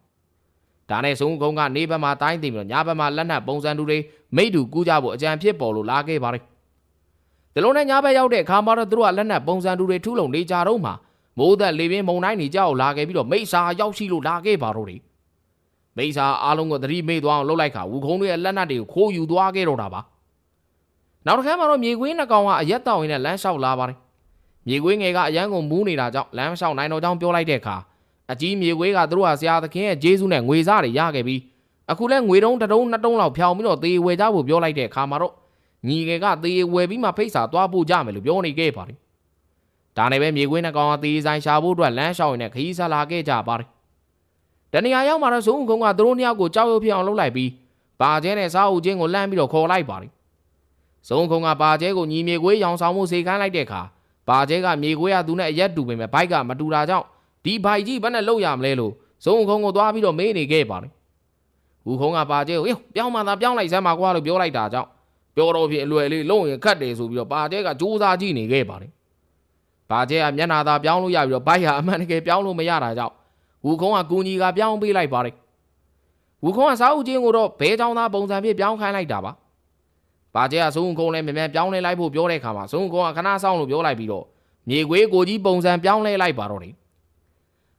ဒါနဲ့ဆုံးကုန်းကနေဘက်မှာတိုင်းတင်ပြီးတော့ညဘက်မှာလက်နက်ပုံစံတူတွေမိတ်တူကူးကြဖို့အကြံဖြစ်ပေါ်လို့လာခဲ့ပါတယ်။ဒီလိုနဲ့ညဘက်ရောက်တဲ့အခါမှာတော့သူတို့ကလက်နက်ပုံစံတူတွေထုလုံနေကြတော့မှမိုးသက်လေပြင်းမုန်တိုင်းနေကြောက်လာခဲ့ပြီးတော့မိတ်စာရောက်ရှိလို့လာခဲ့ပါတော့တယ်။မိတ်စာအားလုံးကိုသတိမေ့သွားအောင်လှုပ်လိုက်ခါဝူခုံးတွေရဲ့လက်နက်တွေကိုခိုးယူသွားခဲ့တော့တာပါ။နောက်တစ်ခါမှာတော့မြေကွင်းနှကောင်ကအရက်တောင်ရင်းနဲ့လမ်းလျှောက်လာပါတယ်။မြေကွင်းငယ်ကအရန်ကိုမူးနေတာကြောင့်လမ်းလျှောက်နိုင်တော့ကြောင်းပြောလိုက်တဲ့အခါ အကြီးမြေခွေးကသူတို့ဟာဆရာသခင်ရဲ့ဂျေဇုနဲ့ငွေစားတွေရခဲ့ပြီးအခုလဲငွေတုံးတစ်တုံးနှစ်တုံးလောက်ဖြောင်းပြီးတော့သေဝယ်ကြဖို့ပြောလိုက်တဲ့အခါမှာတော့ညီငယ်ကသေဝယ်ပြီးမှဖိတ်စာသွားဖို့ကြမယ်လို့ပြောနေခဲ့ပါတယ်။ဒါနဲ့ပဲမြေခွေးနှစ်ကောင်ကသေဆိုင်ရှာဖို့အတွက်လမ်းလျှောက်ရင်းနဲ့ခရီးဆက်လာခဲ့ကြပါတယ်။တနေရာရောက်မှာတော့ဇုံကုန်းကသူတို့နှစ်ယောက်ကိုကြောက်ရွံ့ဖြစ်အောင်လုပ်လိုက်ပြီးပါကျဲနဲ့စားအုပ်ချင်းကိုလှမ်းပြီးတော့ခေါ်လိုက်ပါတယ်။ဇုံကုန်းကပါကျဲကိုညီမြေခွေးရောင်ဆောင်မှုစေခိုင်းလိုက်တဲ့အခါပါကျဲကမြေခွေးကသူနဲ့အရက်တူပေမဲ့ဘိုက်ကမတူတာကြောင့် ဒီဘိုက်ကြီးဘယ်နဲ့လောက်ရမလဲလို့ဇုံခုံကိုသွားပြီးတော့မေးနေခဲ့ပါတယ်။ဝူခုံကပါကျဲကိုဟေးပြောင်းမှသာပြောင်းလိုက်စမ်းပါကွာလို့ပြောလိုက်တာကြောင့်ပြောတော့ဖြစ်အလွယ်လေးလုံးရင်ခတ်တယ်ဆိုပြီးတော့ပါကျဲကစူးစားကြည့်နေခဲ့ပါတယ်။ပါကျဲကမျက်နာသာပြောင်းလို့ရပြီးတော့ဘိုက်ဟာအမှန်တကယ်ပြောင်းလို့မရတာကြောင့်ဝူခုံကကူညီကပြောင်းပေးလိုက်ပါတယ်။ဝူခုံကစားဦးချင်းကိုတော့ဘဲချောင်းသားပုံစံဖြစ်ပြောင်းခိုင်းလိုက်တာပါ။ပါကျဲကဇုံခုံလည်းမြန်မြန်ပြောင်းလဲလိုက်ဖို့ပြောတဲ့အခါမှာဇုံခုံကခဏဆောင်လို့ပြောလိုက်ပြီးတော့မြေခွေးကိုကြီးပုံစံပြောင်းလဲလိုက်ပါတော့တယ်။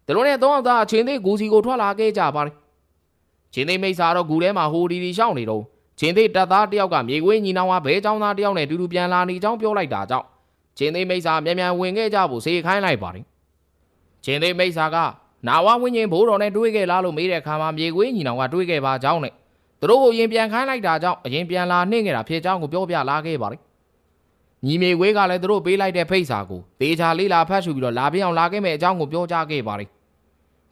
ဒါလိုနဲ့သုံးယောက်သားအချင်းသေးဂူစီကိုထွက်လာခဲ့ကြပါတယ်။ချင်းသေးမိတ်စာတော့ဂူထဲမှာဟိုဒီဒီရှောင်းနေတော့ချင်းသေးတပ်သားတယောက်ကမြေခွေးညီနောင်ကဘဲချောင်းသားတယောက်နဲ့အတူတူပြန်လာနေကြောင်းပြောလိုက်တာကြောင့်ချင်းသေးမိတ်စာမြန်မြန်ဝင်ခဲ့ကြဖို့စေခိုင်းလိုက်ပါတယ်။ချင်းသေးမိတ်စာကနာဝဝင်းချင်းဘိုးတော်နဲ့တွေ့ခဲ့လားလို့မေးတဲ့အခါမှာမြေခွေးညီနောင်ကတွေ့ခဲ့ပါကြောင်းနဲ့သူတို့ကိုရင်ပြန်ခိုင်းလိုက်တာကြောင့်အရင်ပြန်လာနှင့်ခဲ့တာဖြစ်ကြောင်းကိုပြောပြလာခဲ့ပါတယ်။ညီမေခွေးကလည်းသူတို့ပေးလိုက်တဲ့ဖိတ်စာကိုတေချာလေးလာဖတ်ရှုပြီးတော့လာပြအောင်လာခဲ့မဲ့အကြောင်းကိုပြောကြားခဲ့ပါတယ်။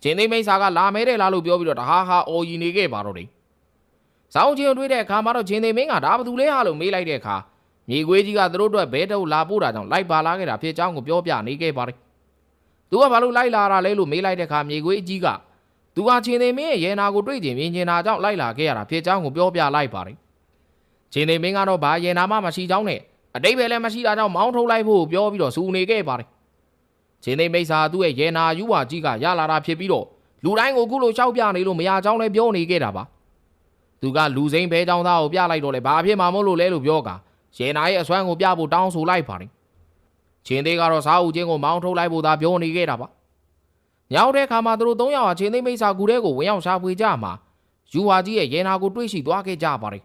ချင်းသိမိတ်စာကလာမဲတယ်လားလို့ပြောပြီးတော့တဟားဟာအော်ယူနေခဲ့ပါတော့တယ်။ဇောင်းချင်းတွေ့တဲ့အခါမှာတော့ချင်းသိမင်းကဒါဘာတူလဲဟာလို့မေးလိုက်တဲ့အခါမြေခွေးကြီးကသူတို့အတွက်ဘဲတုပ်လာပို့တာကြောင့်လိုက်ပါလာခဲ့တာဖြစ်ကြောင်းကိုပြောပြနေခဲ့ပါတယ်သူကဘာလို့လိုက်လာတာလဲလို့မေးလိုက်တဲ့အခါမြေခွေးကြီးကသူကချင်းသိမင်းရဲ့ရဲနာကိုတွေ့ကျင်မြင်ကျင်တာကြောင့်လိုက်လာခဲ့ရတာဖြစ်ကြောင်းကိုပြောပြလိုက်ပါတယ်ချင်းသိမင်းကတော့ဘာရဲနာမှမရှိကြောင်းနဲ့အတိတ်ပဲလည်းမရှိတာကြောင့်မောင်းထုတ်လိုက်ဖို့ပြောပြီးတော့စူနေခဲ့ပါတယ် ချင်းသိမိတ်စာသူ့ရဲ့ရဲနာယူဝါကြီးကရလာတာဖြစ်ပြီးတော့လူတိုင်းကိုခုလိုရှောက်ပြနေလို့မရကြောင်းလည်းပြောနေခဲ့တာပါသူကလူစိမ့်ဘဲကြောင်းသားကိုပြလိုက်တော့လေဘာဖြစ်မှာမို့လို့လဲလို့ပြောကရဲနာရဲ့အစွမ်းကိုပြဖို့တောင်းဆိုလိုက်ပါတယ်ချင်းသေးကတော့စားဦးချင်းကိုမောင်းထုတ်လိုက်ဖို့သာပြောနေခဲ့တာပါညောက်တဲ့အခါမှာသူတို့သုံးယောက်ဟာချင်းသိမိတ်စာကူတဲ့ကိုဝင်ရောက်ရှာဖွေကြမှာယူဝါကြီးရဲ့ရဲနာကိုတွေ့ရှိသွားခဲ့ကြပါတယ်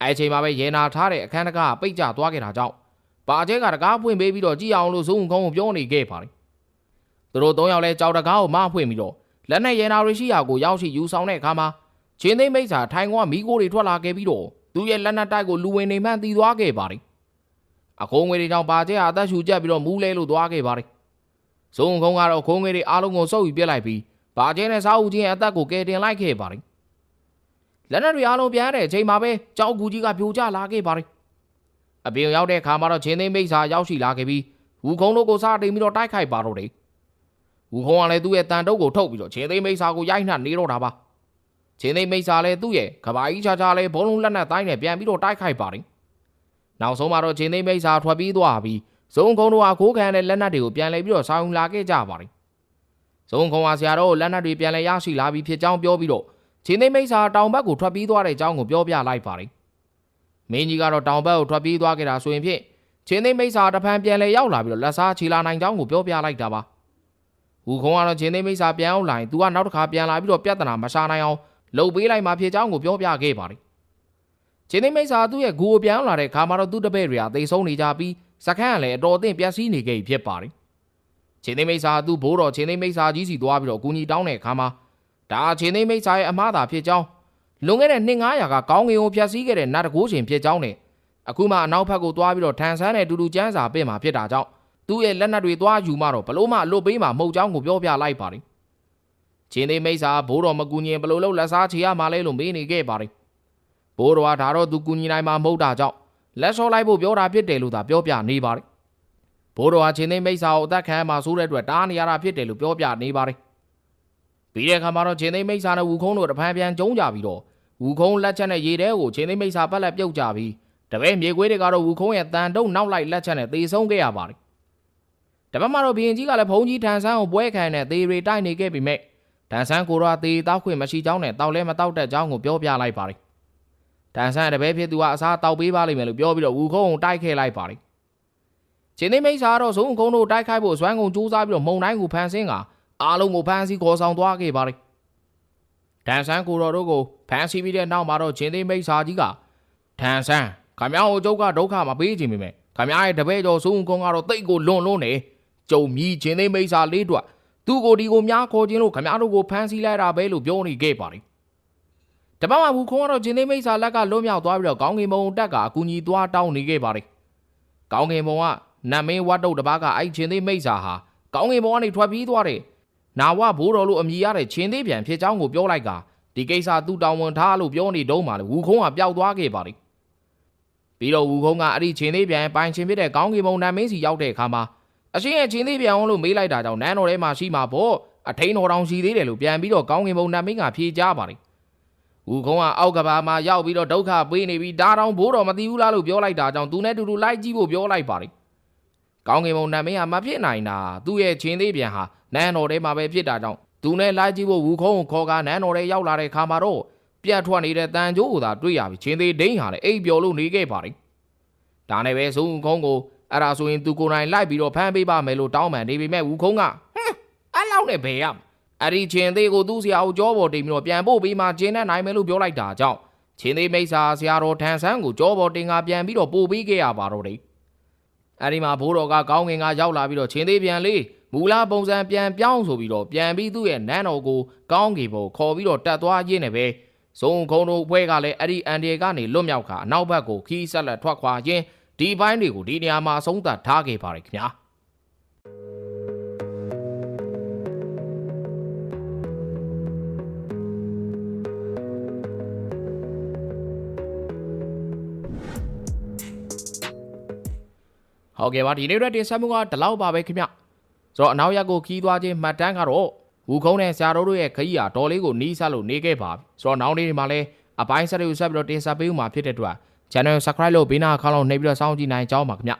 အဲအချိန်မှာပဲရဲနာထားတဲ့အခန်းတကားပိတ်ကျသွားခဲ့တာကြောင့် ပါကျဲကတကားဖွင့်ပေးပြီးတော့ကြည်အောင်လို့ဇုံခုံးကိုပြောနေခဲ့ပါတယ်သူတို့သုံးယောက်လဲကြောက်တကားကိုမဖွင့်ပြီးတော့လက်နဲ့ရဲနာတွေရှိရာကိုရောက်ရှိယူဆောင်တဲ့အခါမှာချင်းသိမိတ်စာထိုင်ကွာမီးကိုတွေထွက်လာခဲ့ပြီးတော့သူရဲ့လက်နက်တိုက်ကိုလူဝင်နေမှန်းတီးသွားခဲ့ပါတယ်အခိုးငွေတွေကြောင့်ပါကျဲဟာအသက်ရှူကျက်ပြီးတော့မူးလဲလို့သွားခဲ့ပါတယ်ဇုံခုံးကတော့ခိုးငွေတွေအားလုံးကိုစုပ်ယူပြစ်လိုက်ပြီးပါကျဲနဲ့စားဦးချင်းရဲ့အသက်ကိုကယ်တင်လိုက်ခဲ့ပါတယ်လက်နက်တွေအားလုံးပြန်ရတဲ့အချိန်မှာပဲကြောက်ကူကြီးကပြိုကျလာခဲ့ပါတယ် အပြင်ရောက်တဲ့အခါမှာတော့ချင်းသိမိတ်စာရောက်ရှိလာခဲ့ပြီးဝူခုံးတို့ကိုစားတင်ပြီးတော့တိုက်ခိုက်ပါတော့တယ်ဝူခုံးကလည်းသူ့ရဲ့တန်တုပ်ကိုထုတ်ပြီးတော့ချင်းသိမိတ်စာကိုရိုက်နှက်နေတော့တာပါချင်းသိမိတ်စာလည်းသူ့ရဲ့ကဘာကြီးချာချာလည်းဘုံလုံးလက်နက်တိုင်းနဲ့ပြန်ပြီးတော့တိုက်ခိုက်ပါတယ်နောက်ဆုံးမှာတော့ချင်းသိမိတ်စာထွက်ပြီးသွားပြီးဇုံခုံတို့ဟာခိုးခံတဲ့လက်နက်တွေကိုပြန်လဲပြီးတော့ဆောင်းလာခဲ့ကြပါတယ်ဇုံခုံဟာဆရာတော်လက်နက်တွေပြန်လဲရရှိလာပြီးဖြစ်ကြောင်းပြောပြီးတော့ချင်းသိမိတ်စာတောင်ဘက်ကိုထွက်ပြီးသွားတဲ့အကြောင်းကိုပြောပြလိုက်ပါတယ် မင်းကြီးကတော့တောင်ဘက်ကိုထွက်ပြီးသွားခဲ့တာဆိုရင်ဖြင့်ချင်းသိမိတ်စာတဖန်ပြန်လဲရောက်လာပြီးတော့လက်စားချီလာနိုင်ကြောင်းကိုပြောပြလိုက်တာပါဟူခုံကတော့ချင်းသိမိတ်စာပြန်အောင်လာရင်သူကနောက်တစ်ခါပြန်လာပြီးတော့ပြဿနာမရှာနိုင်အောင်လှုပ်ပေးလိုက်မှဖြစ်ကြောင်းကိုပြောပြခဲ့ပါတယ်ချင်းသိမိတ်စာသူ့ရဲ့ဂူကိုပြန်အောင်လာတဲ့အခါမှာတော့သူ့တပည့်တွေကသိဆုံးနေကြပြီးစခန်းကလည်းအတော်အသင့်ပျက်စီးနေခဲ့ပြီဖြစ်ပါတယ်ချင်းသိမိတ်စာသူ့ဘိုးတော်ချင်းသိမိတ်စာကြီးစီသွားပြီးတော့အကူကြီးတောင်းတဲ့အခါမှာဒါချင်းသိမိတ်စာရဲ့အမှားသာဖြစ်ကြောင်း လွန်ခဲ့တဲ့နှစ်900ကကောင်းကင်ကိုဖျက်ဆီးခဲ့တဲ့နတ်တကိုးရှင်ဖြစ်ကြောင်းနဲ့အခုမှအနောက်ဘက်ကိုသွားပြီးတော့ထန်ဆန်းနဲ့တူတူကျန်းစာပင့်မှာဖြစ်တာကြောင့်သူ့ရဲ့လက်နက်တွေသွားယူမှတော့ဘလို့မှအလွတ်ပေးမှာမဟုတ်ကြောင်းကိုပြောပြလိုက်ပါတယ်ချင်းသိမိတ်စာဘိုးတော်မကူညီဘလို့လို့လက်စားချေရမှာလဲလို့မေးနေခဲ့ပါတယ်ဘိုးတော်ကဒါတော့သူကူညီနိုင်မှာမဟုတ်တာကြောင့်လက်ဆော့လိုက်ဖို့ပြောတာဖြစ်တယ်လို့သာပြောပြနေပါတယ်ဘိုးတော်ဟာချင်းသိမိတ်စာကိုအသက်ခံမှာဆိုတဲ့အတွက်တားနေရတာဖြစ်တယ်လို့ပြောပြနေပါတယ်ပြီးတဲ့အခါမှာတော့ချင်းသိမိတ်စာနဲ့ဝူခုံးတို့တဖန်ပြန်ကျုံးကြပြီးတော့ ဝူခုံးလက်ချက်နဲ့ရေထဲကိုချင်းသိမိတ်စာပတ်လက်ပြုတ်ကြပြီးတပည့်မြေခွေးတွေကတော့ဝူခုံးရဲ့တန်တုံနောက်လိုက်လက်ချက်နဲ့သေဆုံးခဲ့ရပါတယ်တပတ်မှာတော့ဘီရင်ကြီးကလည်းဘုံကြီးထန်ဆန်းကိုပွဲခံတဲ့သေရီတိုက်နေခဲ့ပြီမဲ့ထန်ဆန်းကိုတော့သေတောက်ခွင့်မရှိကြောင်းနဲ့တောက်လဲမတောက်တဲ့ကြောင်းကိုပြောပြလိုက်ပါတယ်တန်ဆန်းတပည့်ဖြစ်သူကအစားတောက်ပေးပါလိမ့်မယ်လို့ပြောပြီးတော့ဝူခုံးကိုတိုက်ခဲ့လိုက်ပါတယ်ချင်းသိမိတ်စာတော့ဇုံခုံးတို့တိုက်ခိုက်ဖို့ဇွမ်းကုန်စူးစမ်းပြီးတော့မုံတိုင်းကိုဖန်ဆင်းကအားလုံးကိုဖမ်းဆီးခေါ်ဆောင်သွားခဲ့ပါတယ်။ ။ဒန်ဆန်းကိုတော်တို့ကိုဖမ်းဆီးပြီးတဲ့နောက်မှာတော့ဂျင်းသိမိတ်စာကြီးကဒန်ဆန်းခမရဟိုကျုပ်ကဒုက္ခမပေးခြင်းပေမဲ့ခမရရဲ့တပည့်တော်စုံကုန်းကတော့တိတ်ကိုလွန်လွန်းနေကြုံမြည်ဂျင်းသိမိတ်စာလေးတွက်သူ့ကိုဒီကိုများခေါ်ခြင်းလို့ခမရတို့ကိုဖမ်းဆီးလိုက်တာပဲလို့ပြောနေခဲ့ပါလိမ့်။တပတ်မှာဘူးခုံးကတော့ဂျင်းသိမိတ်စာလက်ကလွတ်မြောက်သွားပြီးတော့ကောင်းကင်ဘုံတက်ကအကူညီသွားတောင်းနေခဲ့ပါလိမ့်။ကောင်းကင်ဘုံကနတ်မင်းဝတ်တုတ်တပတ်ကအဲ့ဂျင်းသိမိတ်စာဟာကောင်းကင်ဘုံကနေထွက်ပြေးသွားတဲ့ နာဝဘိုးတော်လို့အမည်ရတဲ့ချင်းသေးပြန်ဖြစ်ကြောင်းကိုပြောလိုက်ကဒီကိစ္စသူ့တောင်းဝန်ထားလို့ပြောနေတုံးပါလေဝူခုံးကပျောက်သွားခဲ့ပါလိပြီးတော့ဝူခုံးကအဲ့ဒီချင်းသေးပြန်ပိုင်ချင်းဖြစ်တဲ့ကောင်းကင်ဘုံနတ်မင်းစီရောက်တဲ့အခါမှာအရှင်ရဲ့ချင်းသေးပြန်အောင်လို့မေးလိုက်တာကြောင့်နန်းတော်ထဲမှာရှိမှာပေါ့အထိန်တော်တောင်ရှိသေးတယ်လို့ပြန်ပြီးတော့ကောင်းကင်ဘုံနတ်မင်းကဖြေကြပါလိဝူခုံးကအောက်ကဘာမှာရောက်ပြီးတော့ဒုက္ခပေးနေပြီးဒါတောင်ဘိုးတော်မသိဘူးလားလို့ပြောလိုက်တာကြောင့်သူနဲ့တူတူလိုက်ကြည့်ဖို့ပြောလိုက်ပါလိကောင်းကင်ဘုံနတ်မင်းကမဖြစ်နိုင်တာသူ့ရဲ့ချင်းသေးပြန်ဟာ နန်းတော်ထဲမှာပဲဖြစ်တာကြောင့်သူနဲ့လိုက်ကြည့်ဖို့ဝူခုံးကိုခေါ်ကားနန်းတော်ထဲရောက်လာတဲ့ခါမှာတော့ပြတ်ထွက်နေတဲ့တန်ကြိုးကိုသာတွေ့ရပြီချင်းသေးဒိန်းဟာလည်းအိပ်ပျော်လို့နေခဲ့ပါတယ်ဒါနဲ့ပဲဇုံခုံးကိုအဲ့ဒါဆိုရင်သူကိုယ်တိုင်လိုက်ပြီးတော့ဖမ်းပေးပါမယ်လို့တောင်းပန်နေပေမဲ့ဝူခုံးကဟမ်အဲ့လောက်နဲ့ဘယ်ရအဲ့ဒီချင်းသေးကိုသူ့ဆရာကိုကြောပေါ်တင်ပြီးတော့ပြန်ပို့ပေးမှကျင်းနဲ့နိုင်မယ်လို့ပြောလိုက်တာကြောင့်ချင်းသေးမိတ်ဆာဆရာတော်ထန်ဆန်းကိုကြောပေါ်တင်ကပြန်ပြီးတော့ပို့ပေးခဲ့ရပါတော့တယ်အဲ့ဒီမှာဘိုးတော်ကကောင်းငင်ကရောက်လာပြီးတော့ချင်းသေးပြန်လေး မူလာပုံစံပြန်ပြောင်းဆိုပြီးတော့ပြန်ပြီးသူ့ရဲ့နန်းတော်ကိုကောင်းကင်ဘုံခေါ်ပြီးတော့တက်သွားရင်းနဲ့ပဲဇုံခုံတို့ဘွဲကလည်းအဲ့ဒီအန်ဒီကနေလွတ်မြောက်ခါအနောက်ဘက်ကိုခီးဆက်လက်ထွက်ခွာခြင်းဒီဘိုင်းတွေကိုဒီနေရာမှာဆုံးသက်ထားခဲ့ပါရခင်ဗျာဟုတ်ကဲ့ပါဒီနေ့ရက်တင်ဆက်မှုကဒီလောက်ပါပဲခင်ဗျ ဆိုတော့အနောက်ရက်ကိုခီးသွားခြင်းမှတ်တမ်းကတော့ဝူခုံးနဲ့ဆရာတော်တို့ရဲ့ခရီးဟာတော်လေးကိုနီးစပ်လို့နေခဲ့ပါပြီဆိုတော့နောက်နေ့ဒီမှာလဲအပိုင်းဆက်တွေကိုဆက်ပြီးတော့တင်ဆက်ပေးဦးမှာဖြစ်တဲ့အတွက် channel subscribe လုပ်ဘေးနာအခါလုံးနှိပ်ပြီးတော့စောင့်ကြည့်နိုင်ကြအောင်ပါခင်ဗျ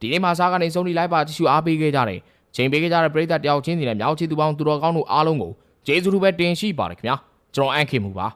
ဒီနေ့မှာစားကနေဆုံးဒီလိုက်ပါတ िश ူအားပေးခဲ့ကြတယ်ချိန်ပေးခဲ့ကြတဲ့ပရိသတ်တယောက်ချင်းစီနဲ့မြောက်ချီသူပေါင်းသူတော်ကောင်းတို့အားလုံးကိုကျေးဇူးတူပဲတင်ရှိပါတယ်ခင်ဗျာကျွန်တော်အန်ခင်မူပါ